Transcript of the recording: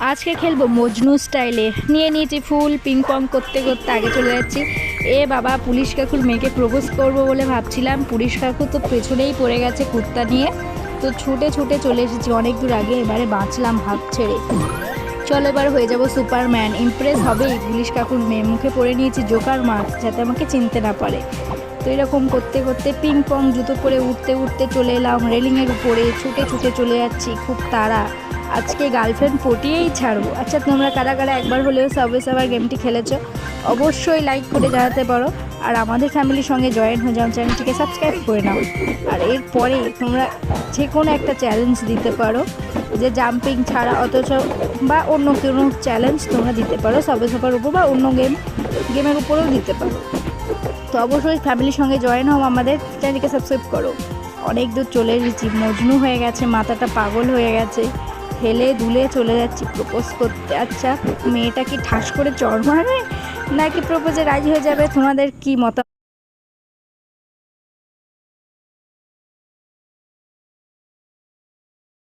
আজকে খেলব মজনু স্টাইলে। নিয়ে নিয়েছি ফুল পিং পং করতে করতে আগে চলে যাচ্ছি। এ বাবা, পুলিশ কাকুর মেয়েকে প্রপোজ করব বলে ভাবছিলাম। পুলিশ কাকু তো পেছনেই পড়ে গেছে কুর্তা নিয়ে। তো ছুটে ছুটে চলে এসেছি অনেক দূর আগে, এবারে বাঁচলাম হাত ছেড়ে। চলো এবার হয়ে যাব সুপারম্যান। ইমপ্রেস হবেই, পুলিশ কাকুর মেয়ে। মুখে পরে নিয়েছি জোকার মার্ক, যাতে আমাকে চিনতে না পারে। তো এরকম করতে করতে পিং পং জুতো করে উঠতে উঠতে চলে এলাম। রেলিংয়ের উপরে ছুটে ছুটে চলে যাচ্ছি। খুব তাড়া। আজকে গার্লফ্রেন্ড পটিয়েই ছাড়বো। আচ্ছা তোমরা কারা কারা একবার হলেও সাবওয়ে সাবার গেমটি খেলেছো, অবশ্যই লাইক করে জানাতে পারো। আর আমাদের ফ্যামিলির সঙ্গে জয়েন হয়ে যাও চ্যানেলটিকে সাবস্ক্রাইব করে নাও। আর এরপরে তোমরা যে কোনো একটা চ্যালেঞ্জ দিতে পারো, যে জাম্পিং ছাড়া অথচ বা অন্য কোনো চ্যালেঞ্জ তোমরা দিতে পারো সাবওয়ে সাবার উপর বা অন্য গেম গেমের উপরেও দিতে পারো। তো অবশ্যই ফ্যামিলির সঙ্গে জয়েন হও আমাদের চ্যানেলকে সাবস্ক্রাইব করো। অনেক দূর চলে এসেছি, মজনু হয়ে গেছে, মাথাটা পাগল হয়ে গেছে। হেলে দুলে চলে যাচ্ছি। প্রপোজ করতে আচ্ছা মেয়েটা কি ঠাস করে চড় মারবে? নাকি প্রপোজে রাজি হয়ে যাবে? তোমাদের কি মত